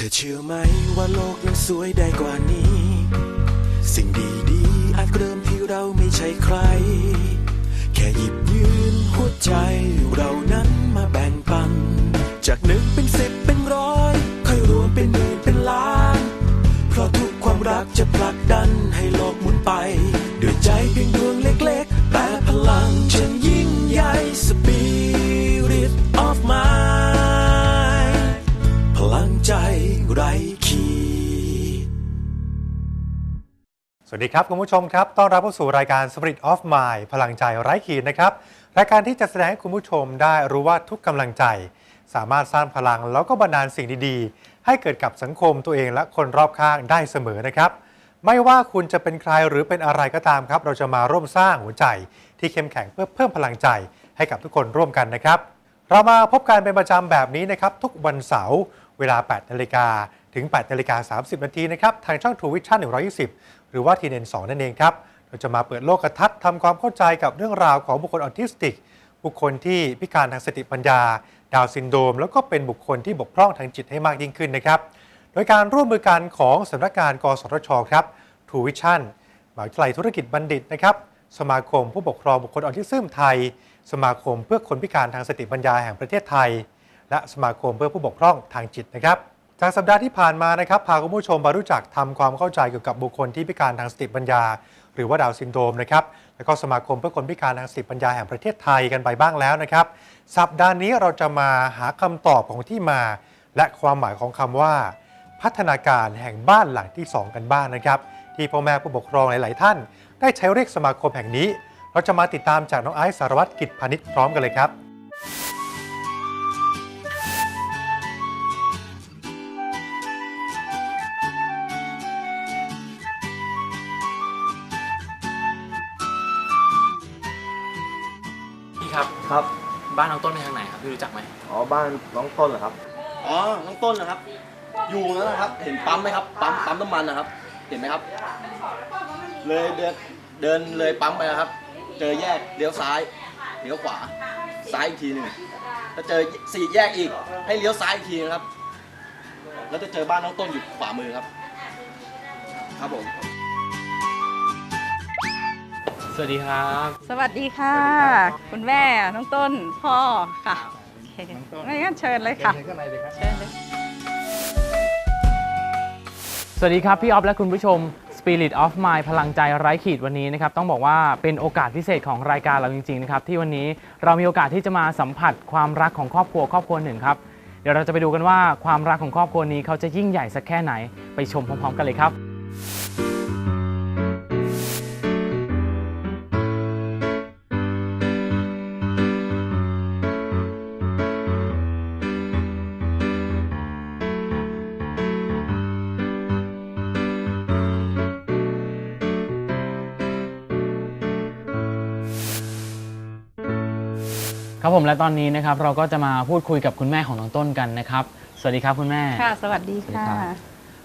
เธอเชื่อไหมว่าโลกยังสวยได้กว่านี้ สิ่งดีๆอาจเริ่มที่เราไม่ใช่ใคร แค่หยิบยืนหัวใจเรานั้นมาแบ่งปัน จากหนึ่งเป็นสิบเป็นร้อยค่อยรวมเป็นหมื่นเป็นล้าน เพราะทุกความรักจะผลักดันให้โลกหมุนไป ด้วยใจเพียงดวงเล็กๆ แต่พลังฉันยิ่งใหญ่ Spirit สวัสดีครับ คุณผู้ชมครับ ต้อนรับเข้าสู่รายการ Spirit of Mind พลังใจไร้ขีดนะครับ รายการที่จะแสดงให้คุณผู้ชมได้รู้ว่าทุกกำลังใจ สามารถสร้างพลังแล้วก็บันดาลสิ่งดีๆ ให้เกิดกับสังคมตัวเองและคนรอบข้างได้เสมอนะครับ ไม่ว่าคุณจะเป็นใครหรือเป็นอะไรก็ตามครับ เราจะมาร่วมสร้างหัวใจ ที่เข้มแข็งเพื่อเพิ่มพลังใจให้กับทุกคนร่วมกันนะครับ เรามาพบกันเป็นประจำแบบนี้นะครับทุกวันเสาร์เวลา 8 นาฬิกาถึง 8 นาฬิกา 30 นาทีนะครับ ทางช่อง True Vision 120 หรือว่า TN2 นั่นเองครับ เราจะมาเปิดโลกทัศน์ทำความเข้าใจกับเรื่องราวของบุคคลออทิสติก บุคคลที่พิการทางสติปัญญา ดาวซินโดม แล้วก็เป็นบุคคลที่บกพร่องทางจิตให้มากยิ่งขึ้นนะครับ โดยการร่วมมือกันของสำนักงานกสทชครับ True Vision มหาวิทยาลัยธุรกิจบัณฑิตนะครับ สมาคมผู้ปกครองบุคคลออทิซึมไทย สมาคมเพื่อคนพิการทางสติปัญญาแห่งประเทศไทย และสมาคมเพื่อผู้บกพร่องทางจิตนะครับ จากสัปดาห์ที่ผ่านมานะครับพาคุณผู้ชมมารู้จักทำความเข้าใจเกี่ยวกับบุคคลที่พิการทางสติปัญญา หรือว่าดาวซินโดรมนะครับแล้วก็สมาคมเพื่อคนพิการทางสติปัญญาแห่งประเทศไทยกันไปบ้างแล้วนะครับ สัปดาห์นี้เราจะมาหาคำตอบของที่มา และความหมายของคำว่า พัฒนาการแห่งบ้านหลังที่ 2 กันบ้างนะครับ ที่พ่อแม่ผู้ปกครองหลาย ๆ ท่าน ได้ใช้เรียกสมาคมแห่งนี้ เราจะมาติดตามจากน้องไอซ์สารวัตรกิจพานิชพร้อมกันเลยครับ ครับครับ บ้านน้องต้นเป็นทางไหนครับพี่รู้จักไหมอ๋อบ้านน้องต้นเหรอครับ อ๋อ น้องต้นนะครับ อยู่นั่นนะครับ เห็นปั๊มไหมครับ ปั๊ม ปั๊มน้ำมันนะครับ เห็นไหมครับ เลยเดิน เดินเลยปั๊มไปนะครับ เจอแยก เลี้ยวซ้าย เลี้ยวขวา ซ้ายอีกทีหนึ่งแล้วเจอสี่แยกอีก ให้เลี้ยวซ้ายอีกทีนะครับ แล้วจะเจอบ้านน้องต้นอยู่ขวามือครับ ครับผม สวัสดีครับ สวัสดีค่ะ คุณแม่ น้องต้น พ่อค่ะโอเคไม่งั้นเชิญเลยค่ะ เชิญเลย สวัสดีครับ พี่ออฟและคุณผู้ชม Spirit of Mind พลังใจไร้ขีดวันนี้นะครับ ต้องบอกว่าเป็นโอกาสพิเศษของรายการเราจริงๆนะครับ ที่วันนี้เรามีโอกาสที่จะมาสัมผัสความรักของครอบครัวครอบครัวหนึ่งครับ เดี๋ยวเราจะไปดูกันว่าความรักของครอบครัวนี้เขาจะยิ่งใหญ่สักแค่ไหน ไปชมพร้อมๆ กันเลยครับ ผมและตอนนี้นะครับเราก็จะมาพูดคุยกับคุณแม่ของน้องต้นกันนะครับ สวัสดีครับคุณแม่ ค่ะ สวัสดีสวัสดีค่ะครับ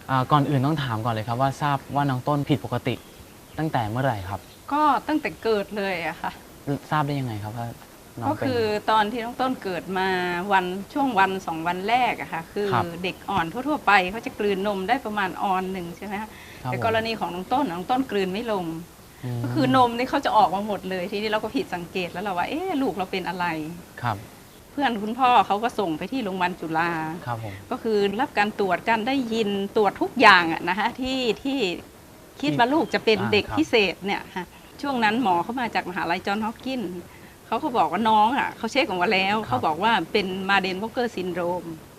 อ่าก่อนอื่นต้องถามก่อนเลยครับว่าทราบว่าน้องต้นผิดปกติ ตั้งแต่เมื่อไหร่ครับ ก็ตั้งแต่เกิดเลยอะค่ะ ทราบได้ยังไงครับว่าน้องก็เป็น คือตอนที่น้องต้นเกิดมาวันช่วงวันสองวันแรกอะค่ะคือครับ เด็กอ่อนทั่วๆไปเขาจะกลืนนมได้ประมาณออนหนึ่งใช่ไหมคะครับแต่ผมกรณีของน้องต้นน้องต้นกลืนไม่ลงม ก็คือนมนี่เขาจะออกมาหมดเลยทีนี้เราก็ผิดสังเกตแล้วเราว่าเอ๊ะลูกเราเป็นอะไรครับ เพื่อนคุณพ่อเขาก็ส่งไปที่โรงพยาบาลจุฬาครับผมก็คือรับการตรวจการได้ยินตรวจทุกอย่างอะนะคะที่ที่คิดว่าลูกจะเป็นอ่าเด็กครับพิเศษเนี่ยค่ะช่วงนั้นหมอเขามาจากมหาลัยจอห์นฮอปกินส์เขาก็บอกว่าน้องอะเขาเช็คออกมาแล้ว เขาบอกว่าเป็นมาเดนวอเกอร์ซินโดรมอืม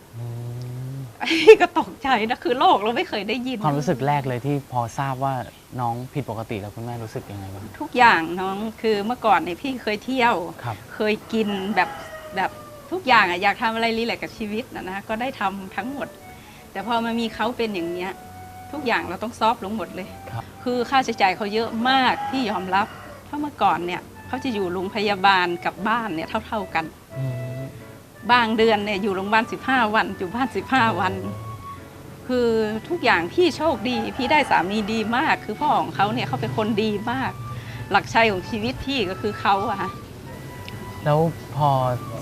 ก็ตกใจนะคือโรคเราไม่เคยได้ยิน ความรู้สึกแรกเลยที่พอทราบว่าน้องผิดปกติแล้วคุณแม่รู้สึกยังไงบ้างทุกอย่างน้องคือเมื่อก่อนเนี่ยพี่เคยเที่ยว ครับเคยกินแบบแบบทุกอย่างอะอยากทำอะไรรีแลกซ์กับชีวิตนะนะก็ได้ทำทั้งหมด แต่พอมามีเขาเป็นอย่างเนี้ย ทุกอย่างเราต้องซอฟต์ลงหมดเลย ครับ คือค่าใช้จ่ายเขาเยอะมากที่ยอมรับเพราะเมื่อก่อนเนี่ยเขาจะอยู่โรงพยาบาลกับบ้านเนี่ยเท่า ๆกันอืม บางเดือนเนี่ยอยู่โรงพยาบาล15 วันอยู่บ้าน15 วัน คือทุกอย่างพี่โชคดี พี่ได้สามีดีมาก คือพ่อของเขาเนี่ยเขาเป็นคนดีมาก หลักชัยของชีวิตพี่ก็คือเขาอะค่ะแล้วพอ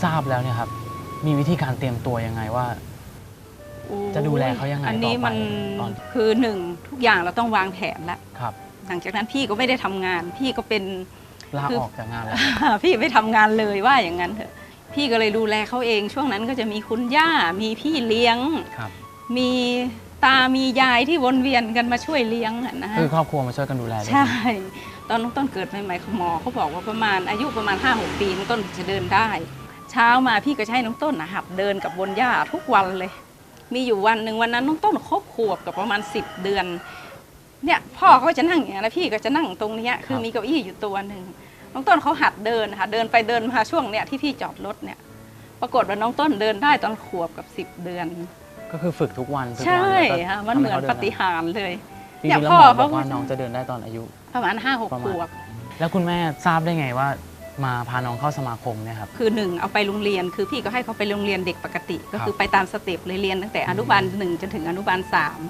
ทราบแล้วเนี่ยครับ มีวิธีการเตรียมตัวยังไงว่าโอ้ยจะดูแลเขายังไงอันนี้ต่อไปมันตอนคือหนึ่งทุกอย่างเราต้องวางแผนละครับ หลังจากนั้นพี่ก็ไม่ได้ทำงาน พี่ก็เป็นลาคือออกจากงานแล้วพี่ไม่ทำงานเลยว่าอย่างนั้นเถอะ พี่ก็เลยดูแลเขาเอง ช่วงนั้นก็จะมีคุณย่า มีพี่เลี้ยง ครับ มีตา มียายที่วนเวียนกันมาช่วยเลี้ยงอะนะฮะคือครอบครัวมาช่วยกันดูแลด้วยใช่ ตอนน้องต้นเกิดใหม่ๆหมอเขาบอกว่าประมาณอายุประมาณ 5 6 ปีน้องต้นจะเดินได้ เช้ามาพี่ก็จะให้น้องต้นนะหับเดินกับบนหญ้าทุกวันเลย มีอยู่วันหนึ่งวันนั้นน้องต้นครบขวบกับประมาณ 10 เดือนเนี่ยพ่อเขาก็จะนั่งอย่างนี้ยแล้วพี่ก็จะนั่งตรงเนี้ยคือมีเก้าอี้อยู่ตัวหนึ่ง น้องต้นเขาหัดเดินค่ะเดินไปเดินมาช่วงเนี้ยที่พี่จอดรถเนี่ย ปรากฏว่าน้องต้นเดินได้ตอนขวบกับ 10 เดือน ก็คือฝึกทุกวันฝึกทุกใช่วันแล้วก็ค่ะมันทำเหให้มือนขาปดิฏิหารย์เลยจริเนี่ยงๆแล้วพ่หอมอบอกเขาว่าน้องจะเดินได้ตอนอายุ ประมาณห้าหกประขมาณ วบ แล้วคุณแม่ทราบได้ไงว่า มาพาน้องเข้าสมาคมเนี่ยครับ คือหนึ่งเอาไปโรงเรียนคือพี่ก็ให้เขาไปโรงเรียนเด็กปกติ ก็คือครับไปตามสเต็ปเลยเรียนตั้งแต่อนุบาลหนึ่งจนถึงอนุบาลสาม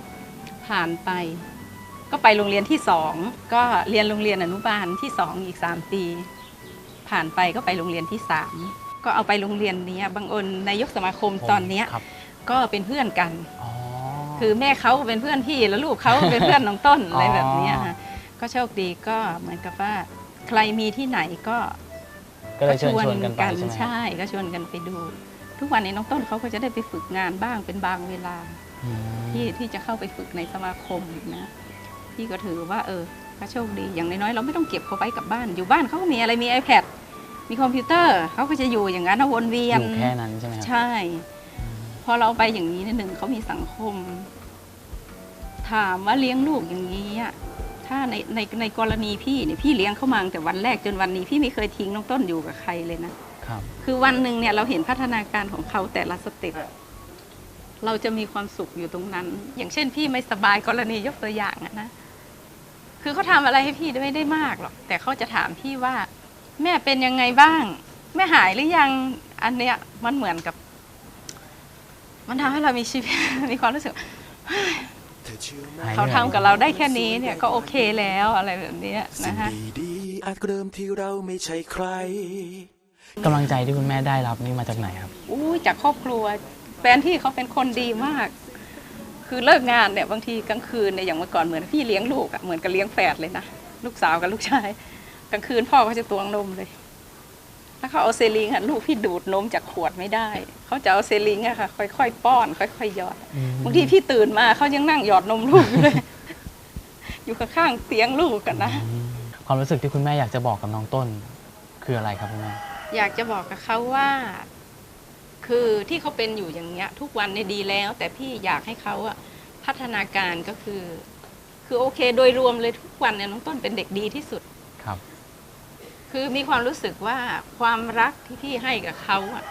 ผ่านไป ก็ไปโรงเรียนที่สองก็เรียนโรงเรียนอนุบาลที่สองอีกสามปี ผ่านไปก็ไปโรงเรียนที่สามก็เอาไปโรงเรียนเนี้ยบางเอิญนายกสมาคมตอนเนี้ยครับก็เป็นเพื่อนกันอ๋อคือแม่เขาเป็นเพื่อนพี่แล้วลูกเขาเป็นเพื่อนน้องต้นอ๋อออะไรแบบเนี้ยค่ะก็โชคดีก็เหมือนกับว่าใครมีที่ไหนก็ก็เลยเชิญชวนกันไปใช่ไหมครับใช่ก็ชวนกันไปดู ทุกวันนี้น้องต้นเขาก็จะได้ไปฝึกงานบ้างเป็นบางเวลาอืมที่ที่จะเข้าไปฝึกในสมาคมนะ พี่ก็ถือว่าเออก็โชคดีอย่างน้อยๆเราไม่ต้องเก็บเขาไว้กับบ้าน อยู่บ้านเขาก็มีอะไรมี iPad มีคอมพิวเตอร์เขาก็จะอยู่อย่างนั้นนะวนเวียอนยู่แค่นั้นใช่ไหมครับใช่ พอเราไปอย่างนี้เนี่ยหนึ่งเขามีสังคม ถามว่าเลี้ยงลูกอย่างนี้อะถ้าในในในกรณีพี่เนี่ยพี่เลี้ยงเขามาตั้งแต่วันแรกจนวันนี้พี่ไม่เคยทิ้งน้องต้นอยู่กับใครเลยนะครับ คือวันหนึ่งเนี่ยเราเห็นพัฒนาการของเขาแต่ละสเต็ปเราจะมีความสุขอยู่ตรงนั้น อย่างเช่นพี่ไม่สบายกรณียกตัวอย่างอะนะ คือเขาทำอะไรให้พี่ไม่ได้มากหรอก แต่เขาจะถามพี่ว่า แม่เป็นยังไงบ้าง แม่หายหรือยัง อันเนี้ยมันเหมือนกับ มันทำให้เรามีชีวิต มีความรู้สึกเธอเชื่อไหมหายเขาทำกับเราได้แค่นี้เนี่ยก็โอเคแล้วอะไรแบบเนี้ยสิ่นะงฮะดีๆอาจเริ่มที่เราไม่ใช่ใครกำลังใจที่คุณแม่ได้รับนี่มาจากไหนครับอู้จากครอบครัวแฟนพี่เขาเป็นคนดีมาก คือเลิกงานเนี่ยบางทีกลางคืนเนี่ยอย่างเมื่อก่อนเหมือนพี่เลี้ยงลูกอะเหมือนกับเลี้ยงแฝดเลยนะลูกสาวกับลูกชายกลางคืนพ่อเขาจะตวงนมเลย แล้วเขาเอาเซลิงอะลูกพี่ดูดนมจากขวดไม่ได้ เขาจะเอาเซลิงอะค่ะ ค่อยๆป้อน ค่อยๆหยอดบางทีพี่ตื่นมาเขายังนั่งหยอดนมลูกอยู่เลย อยู่ข้างๆเตียงลูกกันนะความรู้สึกที่คุณแม่อยากจะบอกกับน้องต้นคืออะไรครับคุณแม่อยากจะบอกกับเขาว่า คือที่เขาเป็นอยู่อย่างเงี้ย ทุกวันเนี่ยดีแล้ว แต่พี่อยากให้เขาอะพัฒนาการก็คือ คือโอเค โดยรวมเลยทุกวันเนี่ยน้องต้นเป็นเด็กดีที่สุด ครับ คือมีความรู้สึกว่าความรักที่พี่ให้กับเขาอะ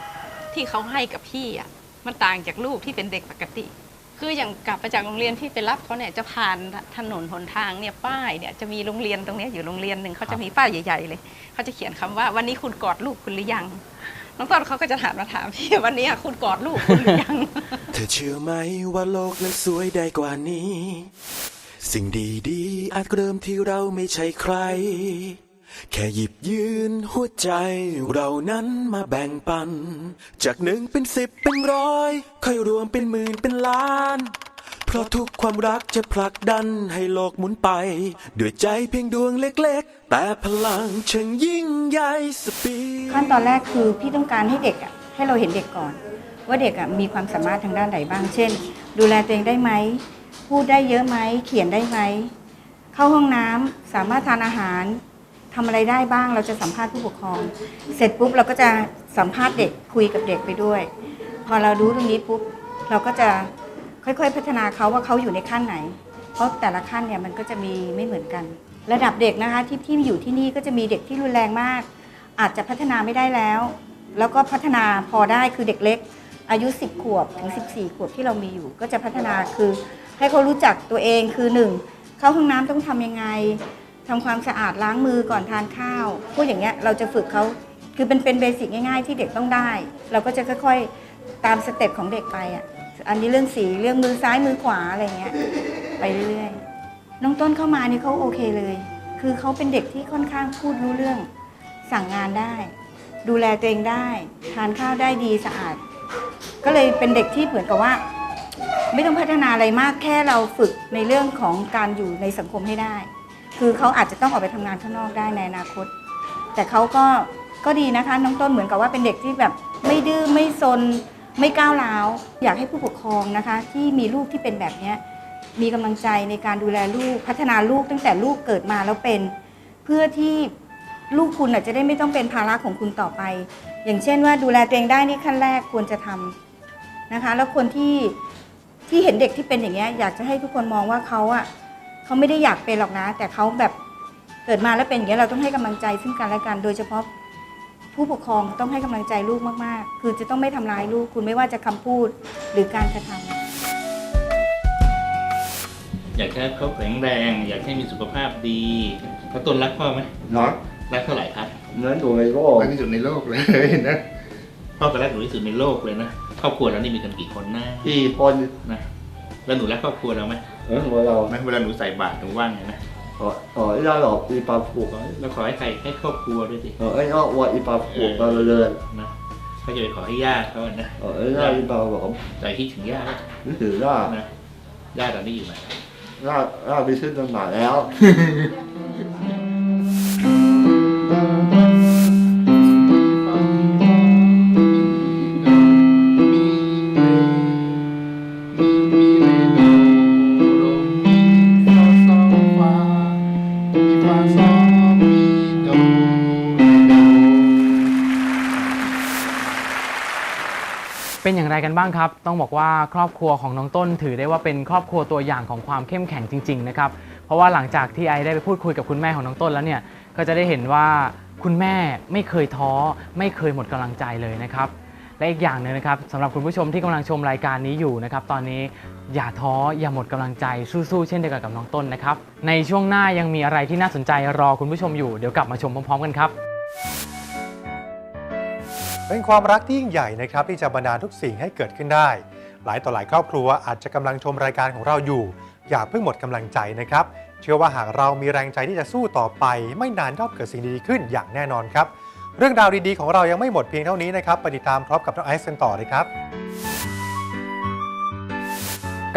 ที่เขาให้กับพี่อะมันต่างจากลูกที่เป็นเด็กปกติ คืออย่างกลับมาจากโรงเรียนพี่ไปรับเขาเนี่ยจะผ่านถนนหนทางเนี่ยป้ายเนี่ยจะมีโรงเรียนตรงเนี้ยอยู่โรงเรียนหนึ่งเขาจะมีป้ายใหญ่ ๆ เลยเขาจะเขียนคำว่าวันนี้คุณกอดลูกคุณหรือยัง น้องต้นเขาก็จะถามมาถามพี่วันนี้คุณกอดลูกคุณหรือยัง เธอเชื่อไหมว่าโลกนั้นสวยได้กว่านี้ สิ่งดีๆ อาจเริ่มที่เราไม่ใช่ใคร แค่หยิบยืนหัวใจเรานั้นมาแบ่งปัน จากหนึ่งเป็นสิบเป็นร้อย ค่อยรวมเป็นหมื่นเป็นล้าน เพราะทุกความรักจะผลักดันให้โลกหมุนไป ด้วยใจเพียงดวงเล็ก ๆ แต่พลังช่างยิ่งใหญ่สปีดขั้นตอนแรกคือพี่ต้องการให้เด็กอะให้เราเห็นเด็กก่อน ว่าเด็กอะมีความสามารถทางด้านไหนบ้างเช่น ดูแลตัวเองได้ไหมพูดได้เยอะไหมเขียนได้ไหมเข้าห้องน้ำสามารถทานอาหารทำอะไรได้บ้างเราจะสัมภาษณ์ผู้ปกครอง เสร็จปุ๊บเราก็จะสัมภาษณ์เด็กคุยกับเด็กไปด้วย พอเรารู้ตรงนี้ปุ๊บเราก็จะ ค่อยๆ พัฒนาเขาว่าเขาอยู่ในขั้นไหน เพราะแต่ละขั้นเนี่ยมันก็จะมีไม่เหมือนกัน ระดับเด็กนะคะที่ที่อยู่ที่นี่ก็จะมีเด็กที่รุนแรงมาก อาจจะพัฒนาไม่ได้แล้ว แล้วก็พัฒนาพอได้คือเด็กเล็ก อายุ 10 ขวบถึง 14 ขวบที่เรามีอยู่ ก็จะพัฒนาคือให้เขารู้จักตัวเองคือ 1 เข้าห้องน้ำต้องทำยังไงทำความสะอาดล้างมือก่อนทานข้าวพวกอย่างเงี้ยเราจะฝึกเขาคือเป็นเป็นเบสิกง่าย ๆ ที่เด็กต้องได้ เราก็จะค่อยๆตามสเต็ปของเด็กไปอะ อันนี้เรื่องสีเรื่องมือซ้ายมือขวาอะไรเงี้ยไปเรื่อยๆน้องต้นเข้ามานี่เขาโอเคเลย คือเขาเป็นเด็กที่ค่อนข้างพูดรู้เรื่อง สั่งงานได้ ดูแลตัวเองได้ ทานข้าวได้ดีสะอาด ก็เลยเป็นเด็กที่เหมือนกับว่า ไม่ต้องพัฒนาอะไรมากแค่เราฝึกในเรื่องของการอยู่ในสังคมให้ได้ คือเขาอาจจะต้องออกไปทำงานข้างนอกได้ในอนาคต แต่เขาก็ก็ดีนะคะน้องต้นเหมือนกับว่าเป็นเด็กที่แบบไม่ดื้อไม่ซน ไม่ก้าวร้าว อยากให้ผู้ปกครองนะคะ ที่มีลูกที่เป็นแบบนี้มีกำลังใจในการดูแลลูกพัฒนาลูกตั้งแต่ลูกเกิดมาแล้วเป็น เพื่อที่ลูกคุณอาจจะได้ไม่ต้องเป็นภาระของคุณต่อไป อย่างเช่นว่าดูแลตัวเองได้นี่ขั้นแรกควรจะทำนะคะ แล้วคนที่ที่เห็นเด็กที่เป็นอย่างเงี้ยอยากจะให้ทุกคนมองว่าเขาอะเขาไม่ได้อยากเป็นหรอกนะ แต่เขาแบบเกิดมาแล้วเป็นอย่างเงี้ยเราต้องให้กำลังใจซึ่งกันและกัน โดยเฉพาะ ผู้ปกครองต้องให้กำลังใจลูกมาก ๆ คือจะต้องไม่ทำร้ายลูกคุณไม่ว่าจะคำพูดหรือการกระทำ อยากให้เขาแข็งแรง อยากให้มีสุขภาพดีแล้วต้นรักพ่อไหมรักรักเท่าไหร่ครับนั้นอยู่ในโลกรักที่สุดในโลกเลยนะพ่อก็รักหนูที่สุดในโลกเลยนะครอบครัวเรานี่มีกันกี่คนนะกี่คนนะแล้วหนูรักครอบครัวเราไหมเออหัวเราไหมเวลาหนูใส่บาตรหนูว่างไงนะ ขอขอให้ได้หรอกอีปลาผูกขอแล้วขอให้ใครให้ครอบครัวด้วยสิขอให้นอกว่าอีปลาผูกมาเรื่อยนะเขาจะไปขอให้ย่าเขาอะนะขอให้ได้อีปลาหลอมใจคิดถึงย่านึกถือว่านะย่าตอนนี้อยู่ไหนร่าร่าไปขึ้นต้นหมายแล้ว กันบ้างครับ ต้องบอกว่าครอบครัวของน้องต้นถือได้ว่าเป็นครอบครัวตัวอย่างของความเข้มแข็งจริง ๆ นะครับ เพราะว่าหลังจากที่ไอได้ไปพูดคุยกับคุณแม่ของน้องต้นแล้วเนี่ย ก็จะได้เห็นว่าคุณแม่ไม่เคยท้อ ไม่เคยหมดกำลังใจเลยนะครับ และอีกอย่างหนึ่งนะครับสำหรับคุณผู้ชมที่กำลังชมรายการนี้อยู่นะครับ ตอนนี้อย่าท้ออย่าหมดกำลังใจสู้ๆเช่นเดียวกันกับน้องต้นนะครับ ในช่วงหน้ายังมีอะไรที่น่าสนใจรอคุณผู้ชมอยู่ เดี๋ยวกลับมาชมพร้อมๆ กันครับ เป็นความรักที่ยิ่งใหญ่นะครับที่จะบรรดาทุกสิ่งให้เกิดขึ้นได้ หลายต่อหลายครอบครัวอาจจะกำลังชมรายการของเราอยู่ อย่าเพิ่งหมดกำลังใจนะครับ เชื่อว่าหากเรามีแรงใจที่จะสู้ต่อไป ไม่นานก็เกิดสิ่งดีๆขึ้นอย่างแน่นอนครับ เรื่องราวดีๆของเรายังไม่หมดเพียงเท่านี้นะครับไปติดตามพร้อมกับน้องไอซ์กันต่อเลยครับ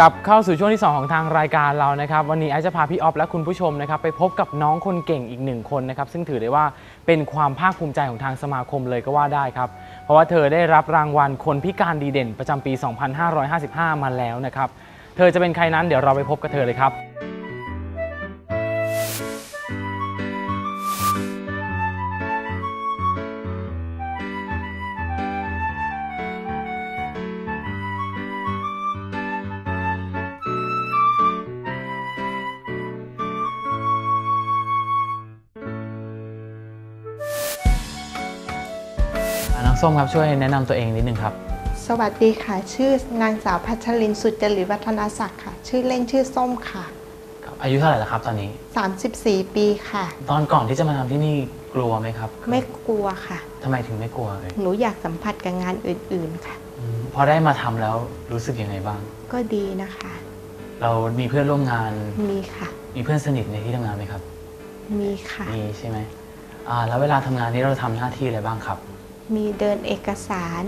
กลับเข้าสู่ช่วงที่ 2 ของทางรายการเรานะครับ วันนี้ไอซ์จะพาพี่ออฟและคุณผู้ชมนะครับไปพบกับน้องคนเก่งอีกหนึ่งคนนะครับ ซึ่งถือได้ว่าเป็นความภาคภูมิใจของทางสมาคมเลยก็ว่าได้ครับ เพราะว่าเธอได้รับรางวัลคนพิการดีเด่นประจำปี 2555 มาแล้วนะครับ เธอจะเป็นใครนั้นเดี๋ยวเราไปพบกับเธอเลยครับ ส้มครับช่วยแนะนำตัวเองนิดนึงครับ สวัสดีค่ะ ชื่อนางสาวพัชรินสุจริตวัฒนศักดิ์ค่ะ ชื่อเล่นชื่อส้มค่ะอายุเท่าไหร่แล้วครับตอนนี้ 34 ปีค่ะ ตอนก่อนที่จะมาทำที่นี่กลัวไหมครับไม่กลัวค่ะ ทำไมถึงไม่กลัวเลยหนูอยากสัมผัสกับงานอื่นๆค่ะ อืมพอได้มาทำแล้วรู้สึกยังไงบ้าง ก็ดีนะคะ เรามีเพื่อนร่วมงาน มีค่ะ มีเพื่อนสนิทในที่ทำงานไหมครับมีค่ะ มีใช่ไหมอ่าแล้วเวลาทำงานนี้เราทำหน้าที่อะไรบ้างครับ มีเดินเอกสาร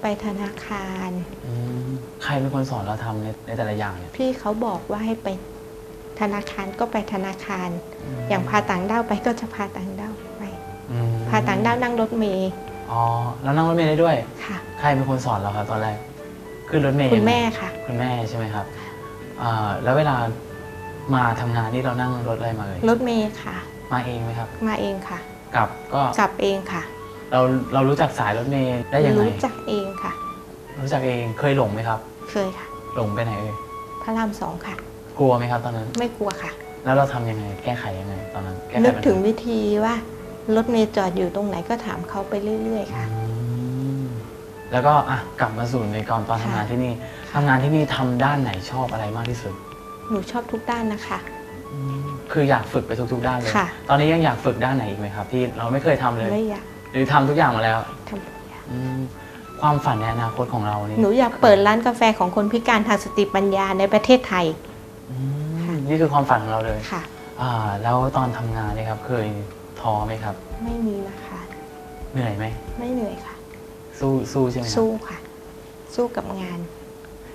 ไปธนาคาร อืมใครเป็นคนสอนเราทำในในแต่ละอย่างเนี่ยพี่เขาบอกว่าให้ไปธนาคารก็ไปธนาคาร อย่างพาต่างด้าวไปก็จะพาต่างด้าวไป อืมพาต่างด้าวนั่งรถเมล์อ๋อแล้วนั่งรถเมล์ได้ด้วย ค่ะ ใครเป็นคนสอนเราครับตอนแรกขึ้นรถเมล์คุณยังไงแม่ค่ะ คุณแม่ใช่ไหมครับอ่าแล้วเวลามาทำงานนี่เรานั่งรถอะไรมาเลยรถเมล์ค่ะ มาเองไหมครับ มาเองค่ะ กลับก็กลับเองค่ะ เราเรารู้จักสายรถเมล์ได้ยังไง รู้จักเองค่ะ รู้จักเองเคยหลงไหมครับ เคยค่ะ หลงไปไหนเอ่ยพระรามสองค่ะ กลัวไหมครับตอนนั้น ไม่กลัวค่ะ แล้วเราทำยังไง แก้ไขยังไงตอนนั้นแก้ไขนึกปัญหาถึงวิธีว่ารถเมล์จอดอยู่ตรงไหนก็ถามเขาไปเรื่อย ๆ ค่ะ อืมแล้วก็อะกลับมาสู่ในกองตอนทำงานค่ะที่นี่ทำงานที่นี่ทำด้านไหนชอบอะไรมากที่สุด หนูชอบทุกด้านนะคะ คืออยากฝึกไปทุกๆด้านเลย ค่ะ ตอนนี้ยังอยากฝึกด้านไหนอีกไหมครับ ที่เราไม่เคยทำเลย ไม่อยาก หรือทำทุกอย่างมาแล้วทำทุกอย่างอืมความฝันในอนาคตของเรานี่หนูอยากเปิดร้านกาแฟของคนพิการทางสติปัญญาในประเทศไทยอืมนี่คือความฝันของเราเลย ค่ะ อ่า แล้วตอนทำงานเนี่ยครับ เคยท้อไหมครับ ไม่มีนะคะ เหนื่อยไหม ไม่เหนื่อยค่ะ สู้สู้ใช่ไหมครับ สู้ค่ะ สู้กับงาน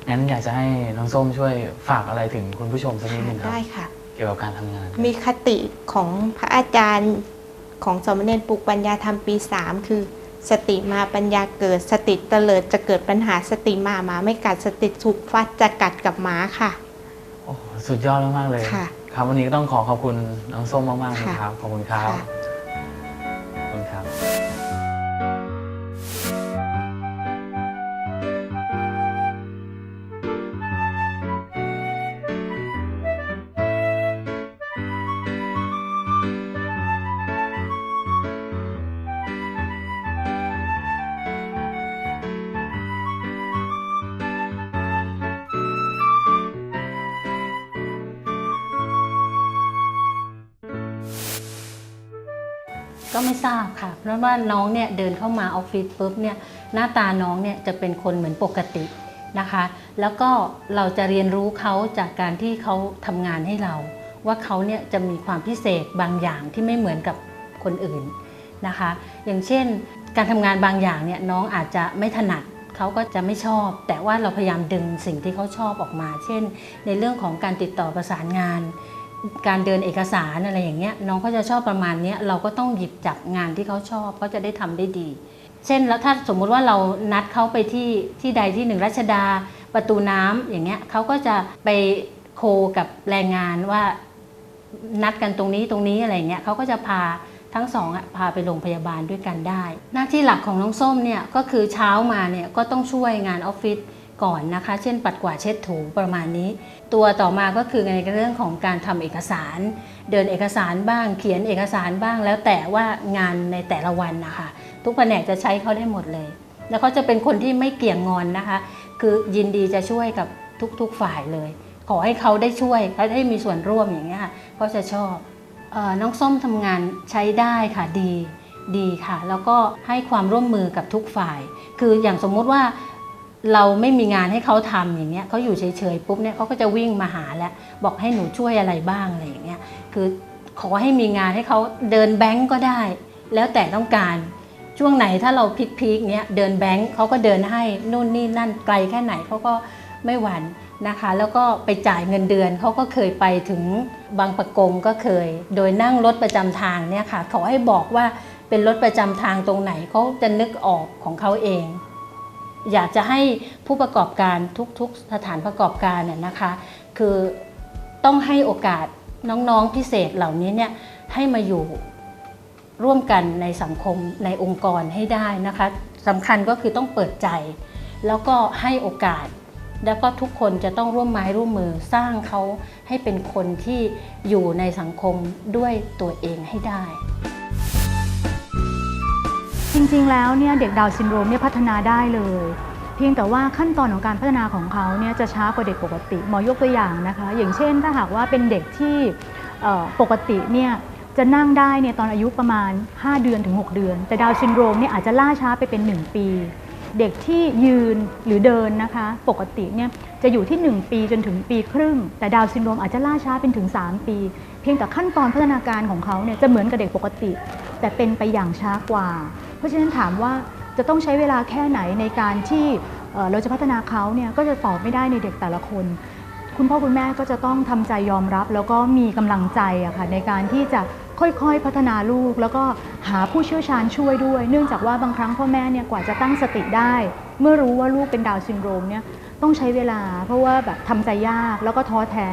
งั้นอยากจะให้น้องส้มช่วยฝากอะไรถึงคุณผู้ชมสักนิดหนึงครับ ได้ค่ะ เกี่ยวกับการทำงาน มีคติของพระอาจารย์ ของสมณเณรปลุกปัญญาธรรมปี 3 คือ สติมาปัญญาเกิดสติเตลิดจะเกิดปัญหาสติมาหมาไม่กัดสติถูกฟัดจะกัดกับหมาค่ะโอ้โหสุดยอดมากๆเลย ค่ะ ครับวันนี้ก็ต้องขอขอบคุณน้องส้มมากๆเลยค่ะครับขอบคุณครับค่ะขอบ ว่าน้องเนี่ยเดินเข้ามาออฟฟิศปุ๊บเนี่ยหน้าตาน้องเนี่ยจะเป็นคนเหมือนปกตินะคะ แล้วก็เราจะเรียนรู้เขาจากการที่เขาทำงานให้เรา ว่าเขาเนี่ยจะมีความพิเศษบางอย่างที่ไม่เหมือนกับคนอื่นนะคะ อย่างเช่น การทำงานบางอย่างเนี่ยน้องอาจจะไม่ถนัดเขาก็จะไม่ชอบ แต่ว่าเราพยายามดึงสิ่งที่เขาชอบออกมา เช่น ในเรื่องของการติดต่อประสานงาน การเดินเอกสารอะไรอย่างเงี้ยน้องเขาจะชอบประมาณเนี้ยเราก็ต้องหยิบจับงานที่เขาชอบเขาจะได้ทำได้ดี เช่นแล้วถ้าสมมุติว่าเรานัดเขาไปที่ที่ใดที่หนึ่งรัชดาประตูน้ำอย่างเงี้ยเขาก็จะไปโคกับแรงงานว่านัดกันตรงนี้ตรงนี้อะไรเงี้ยเขาก็จะพาทั้งสองพาไปโรงพยาบาลด้วยกันได้ หน้าที่หลักของน้องส้มเนี่ยก็คือเช้ามาเนี่ยก็ต้องช่วยงานออฟฟิศ ก่อนนะคะ เช่นปัดกวาดเช็ดถูประมาณนี้ ตัวต่อมาก็คือในเรื่องของการทำเอกสาร เดินเอกสารบ้าง เขียนเอกสารบ้าง แล้วแต่ว่างานในแต่ละวันนะคะ ทุกแผนกจะใช้เขาได้หมดเลย แล้วเขาจะเป็นคนที่ไม่เกี่ยงงอนนะคะ คือยินดีจะช่วยกับทุกๆฝ่ายเลย ขอให้เขาได้ช่วยเขาได้มีส่วนร่วมอย่างเงี้ยค่ะก็จะชอบออน้องส้มทำงานใช้ได้ค่ะดีดีค่ะ แล้วก็ให้ความร่วมมือกับทุกฝ่าย คืออย่างสมมุติว่า เราไม่มีงานให้เขาทำอย่างเงี้ยเขาอยู่เฉยๆปุ๊บเนี่ยเขาก็จะวิ่งมาหาแล้วบอกให้หนูช่วยอะไรบ้างอะไรอย่างเงี้ยคือขอให้มีงานให้เขาเดินแบงก์ก็ได้ แล้วแต่ต้องการช่วงไหนถ้าเราพีคๆเนี้ยเดินแบงค์เขาก็เดินให้นู่นนี่นั่นไกลแค่ไหนเขาก็ไม่หวั่นนะคะ แล้วก็ไปจ่ายเงินเดือนเขาก็เคยไปถึงบางประกงก็เคย โดยนั่งรถประจำทางเนี่ยค่ะขอให้บอกว่าเป็นรถประจำทางตรงไหนเขาจะนึกออกของเขาเอง อยากจะให้ผู้ประกอบการทุกๆ สถานประกอบการเนี่ยนะคะ คือต้องให้โอกาสน้องๆพิเศษเหล่านี้เนี่ยให้มาอยู่ร่วมกันในสังคมในองค์กรให้ได้นะคะสำคัญก็คือต้องเปิดใจ แล้วก็ให้โอกาส แล้วก็ทุกคนจะต้องร่วมไม้ร่วมมือสร้างเขาให้เป็นคนที่อยู่ในสังคมด้วยตัวเองให้ได้ ริงๆ แล้วเนี่ยเด็กดาวซินโดรมเนี่ยพัฒนาได้เลย เพียงแต่ว่าขั้นตอนของการพัฒนาของเขาเนี่ยจะช้ากว่าเด็กปกติ หมอยกตัวอย่างนะคะ อย่างเช่น ถ้าหากว่าเป็นเด็กที่ปกติเนี่ยจะนั่งได้เนี่ยตอนอายุประมาณ 5 เดือนถึง 6 เดือน แต่ดาวซินโดรมเนี่ยอาจจะล่าช้าไปเป็น 1 ปี เด็กที่ยืนหรือเดินนะคะ ปกติเนี่ยจะอยู่ที่ 1 ปีจนถึงปีครึ่ง แต่ดาวซินโดรมอาจจะล่าช้าเป็นถึง 3 ปี เพียงแต่ขั้นตอนพัฒนาการของเขาเนี่ยจะเหมือนกับเด็กปกติ แต่เป็นไปอย่างช้ากว่า เพราะฉะนั้นถามว่าจะต้องใช้เวลาแค่ไหนในการที่เราจะพัฒนาเขาเนี่ยก็จะตอบไม่ได้ในเด็กแต่ละคน คุณพ่อคุณแม่ก็จะต้องทำใจยอมรับ แล้วก็มีกำลังใจอะค่ะในการที่จะค่อยๆพัฒนาลูก แล้วก็หาผู้เชี่ยวชาญช่วยด้วย เนื่องจากว่าบางครั้งพ่อแม่เนี่ยกว่าจะตั้งสติได้ เมื่อรู้ว่าลูกเป็นดาวซินโดรมเนี่ยต้องใช้เวลา เพราะว่าแบบทำใจยากแล้วก็ท้อแท้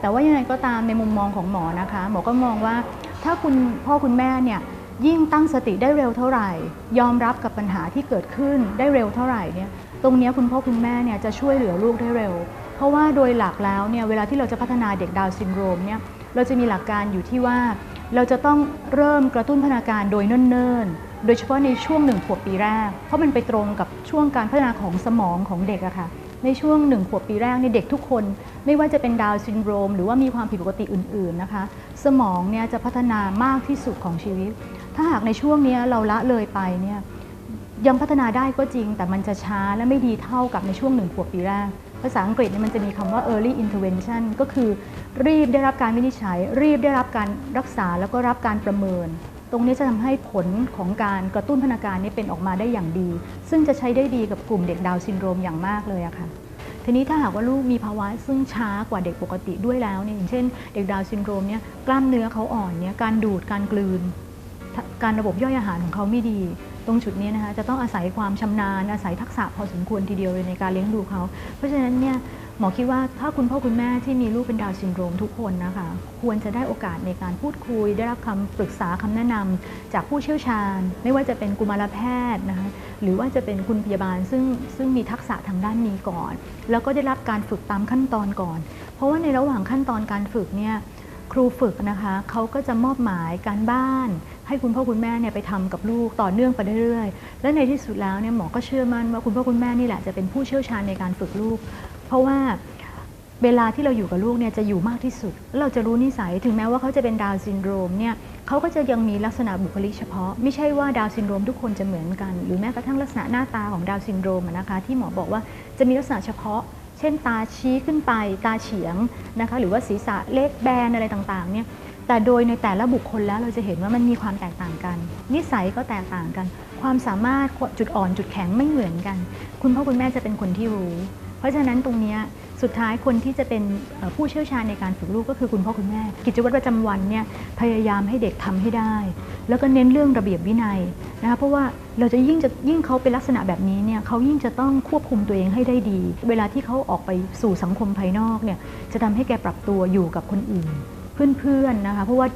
แต่ว่ายังไงก็ตามในมุมมองของหมอนะคะ หมอก็มองว่าถ้าคุณพ่อคุณแม่เนี่ย ยิ่งตั้งสติได้เร็วเท่าไหร่ ยอมรับกับปัญหาที่เกิดขึ้นได้เร็วเท่าไหร่เนี่ยตรงนี้คุณพ่อคุณแม่เนี่ยจะช่วยเหลือลูกได้เร็ว เพราะว่าโดยหลักแล้วเนี่ยเวลาที่เราจะพัฒนาเด็กดาวซินโดรมเนี่ยเราจะมีหลักการอยู่ที่ว่า เราจะต้องเริ่มกระตุ้นพัฒนาการโดยเนิ่นๆ โดยเฉพาะในช่วงหนึ่งขวบปีแรก เพราะมันไปตรงกับช่วงการพัฒนาของสมองของเด็กอะค่ะในช่วงหนึ่งขวบปีแรกเนี่ยเด็กทุกคน ไม่ว่าจะเป็นดาวซินโดรม หรือว่ามีความผิดปกติอื่นๆนะคะ สมองเนี่ยจะพัฒนามากที่สุดของชีวิต ถ้าหากในช่วงนี้เราละเลยไปเนี่ยยังพัฒนาได้ก็จริง แต่มันจะช้าและไม่ดีเท่ากับในช่วงหนึ่งขวบปีแรก ภาษาอังกฤษเนี่ยมันจะมีคำว่า early intervention ก็คือรีบได้รับการวินิจฉัย รีบได้รับการรักษาแล้วก็รับการประเมิน ตรงนี้จะทำให้ผลของการกระตุ้นพัฒนาการนี้เป็นออกมาได้อย่างดี ซึ่งจะใช้ได้ดีกับกลุ่มเด็กดาวซินโดรมอย่างมากเลยอะค่ะทีนี้ถ้าหากว่าลูกมีภาวะซึ่งช้ากว่าเด็กปกติด้วยแล้วเนี่ยอย่างเช่น เด็กดาวซินโดรมเนี่ยกล้ามเนื้อเขาอ่อนเนี่ยการดูดการกลืน การระบบย่อยอาหารของเขาไม่ดี ตรงจุดนี้นะคะจะต้องอาศัยความชำนาญอาศัยทักษะพอสมควรทีเดียวเลยในการเลี้ยงดูเขา เพราะฉะนั้นเนี่ยหมอคิดว่าถ้าคุณพ่อคุณแม่ที่มีลูกเป็นดาวซินโดรมทุกคนนะคะควรจะได้โอกาสในการพูดคุย ได้รับคำปรึกษาคำแนะนำจากผู้เชี่ยวชาญ ไม่ว่าจะเป็นกุมารแพทย์นะคะหรือว่าจะเป็นคุณพยาบาลซึ่งซึ่งมีทักษะทางด้านนี้ก่อน แล้วก็ได้รับการฝึกตามขั้นตอนก่อน เพราะว่าในระหว่างขั้นตอนการฝึกเนี่ยครูฝึกนะคะเขาก็จะมอบหมายการบ้านให้คุณพ่อคุณแม่เนี่ยไปทำกับลูกต่อเนื่องไปเรื่อยๆ และในที่สุดแล้วเนี่ยหมอก็เชื่อมั่นว่าคุณพ่อคุณแม่นี่แหละจะเป็นผู้เชี่ยวชาญในการฝึกลูก เพราะว่าเวลาที่เราอยู่กับลูกเนี่ยจะอยู่มากที่สุด เราจะรู้นิสัยถึงแม้ว่าเขาจะเป็นดาวซินโดรมเนี่ยเขาก็จะยังมีลักษณะบุคลิกเฉพาะ ไม่ใช่ว่าดาวซินโดรมทุกคนจะเหมือนกัน หรือแม้กระทั่งลักษณะหน้าตาของดาวซินโดรมนะคะที่หมอบอกว่าจะมีลักษณะเฉพาะ เช่น ตาชี้ขึ้นไป ตาเฉียงนะคะหรือว่าศีรษะเล็กแบนอะไรต่างๆเนี่ย แต่โดยในแต่ละบุคคลแล้วเราจะเห็นว่ามันมีความแตกต่างกัน นิสัยก็แตกต่างกัน ความสามารถจุดอ่อนจุดแข็งไม่เหมือนกัน คุณพ่อคุณแม่จะเป็นคนที่รู้ เพราะฉะนั้นตรงนี้สุดท้ายคนที่จะเป็นผู้เชี่ยวชาญในการฝึกลูกก็คือคุณพ่อคุณแม่ กิจวัตรประจำวันเนี่ยพยายามให้เด็กทำให้ได้ แล้วก็เน้นเรื่องระเบียบวินัยนะคะเพราะว่าเราจะยิ่งจะยิ่งเขาเป็นลักษณะแบบนี้เนี่ยเขายิ่งจะต้องควบคุมตัวเองให้ได้ดี เวลาที่เขาออกไปสู่สังคมภายนอกเนี่ยจะทำให้แกปรับตัวอยู่กับคนอื่น เพื่อนๆนะคะเพราะว่า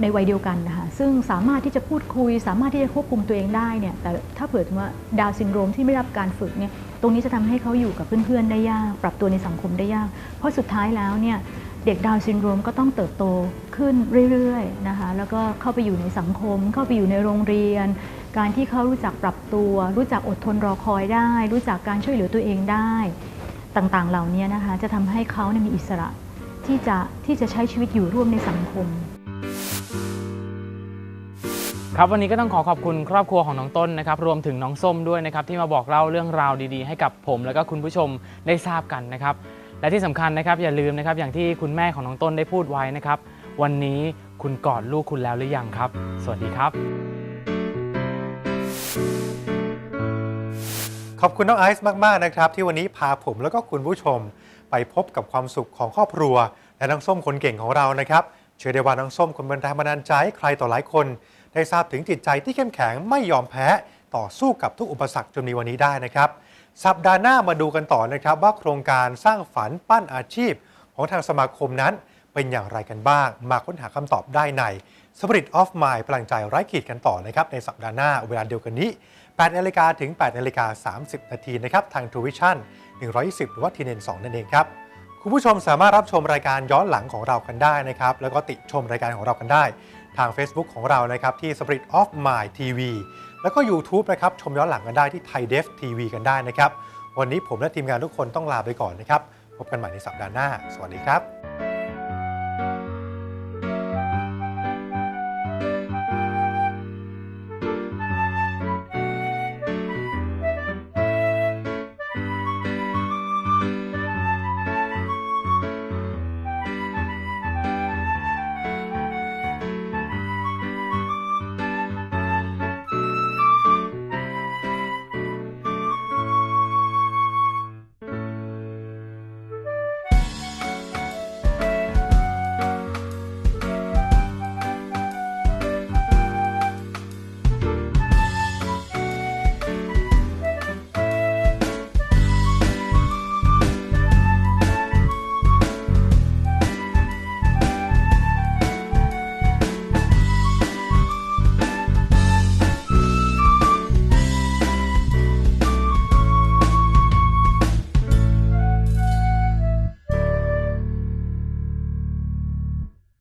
ในวัยเดียวกันนะคะซึ่งสามารถที่จะพูดคุย สามารถที่จะควบคุมตัวเองได้เนี่ยแต่ถ้าเผื่อว่าดาวซินโดรมที่ไม่ได้รับการฝึกเนี่ยตรงนี้จะทำให้เขาอยู่กับเพื่อนๆได้ยาก ปรับตัวในสังคมได้ยาก เพราะสุดท้ายแล้วเนี่ยเด็กดาวซินโดรมก็ต้องเติบโตขึ้นเรื่อยๆนะคะแล้วก็เข้าไปอยู่ในสังคม เข้าไปอยู่ในโรงเรียน การที่เขารู้จักปรับตัว รู้จักอดทนรอคอยได้ รู้จักการช่วยเหลือตัวเองได้ ต่างๆเหล่านี้นะคะจะทำให้เขาเนี่ยมีอิสระ ที่จะที่จะใช้ชีวิตอยู่ร่วมในสังคม ครับวันนี้ก็ต้องขอขอบคุณครอบครัวของน้องต้นนะครับ รวมถึงน้องส้มด้วยนะครับ ที่มาบอกเล่าเรื่องราวดีๆ ให้กับผมแล้วก็คุณผู้ชมได้ทราบกันนะครับ และที่สำคัญนะครับอย่าลืมนะครับอย่างที่คุณแม่ของน้องต้นได้พูดไว้นะครับ วันนี้คุณกอดลูกคุณแล้วหรือยังครับ สวัสดีครับ ขอบคุณน้องไอซ์มากๆนะครับ ที่วันนี้พาผมแล้วก็คุณผู้ชมไปพบกับความสุขของครอบครัว และน้องส้มคนเก่งของเรานะครับเชื่อได้ว่าน้องส้มคนเป็นแรงบันดาลใจให้ใครต่อหลายคน ได้ทราบถึงจิตใจที่เข้มแข็งไม่ยอมแพ้ต่อสู้กับทุกอุปสรรคจนมีวันนี้ได้นะครับ สัปดาห์หน้ามาดูกันต่อนะครับว่าโครงการสร้างฝันปั้นอาชีพ ของทางสมาคมนั้น เป็นอย่างไรกันบ้าง มาค้นหาคำตอบได้ใน Spirit of Mind พลังใจไร้ขีดกันต่อนะครับในสัปดาห์หน้าเวลาเดียวกันนี้ 8นาฬิกาถึง8นาฬิกา30 นาทีนะครับทางทูวิชั่น120 หรือว่าทีเนน2นั่นเองครับ คุณผู้ชมสามารถรับชมรายการย้อนหลังของเรากันได้นะครับ แล้วก็ติชมรายการของเรากันได้ ทาง Facebook ของเรานะครับที่ Spirit of My TV แล้วก็ YouTube นะครับชมย้อนหลังกันได้ที่ Thai Def TV กันได้นะครับ วันนี้ผมและทีมงานทุกคนต้องลาไปก่อนนะครับ พบกันใหม่ในสัปดาห์หน้า สวัสดีครับ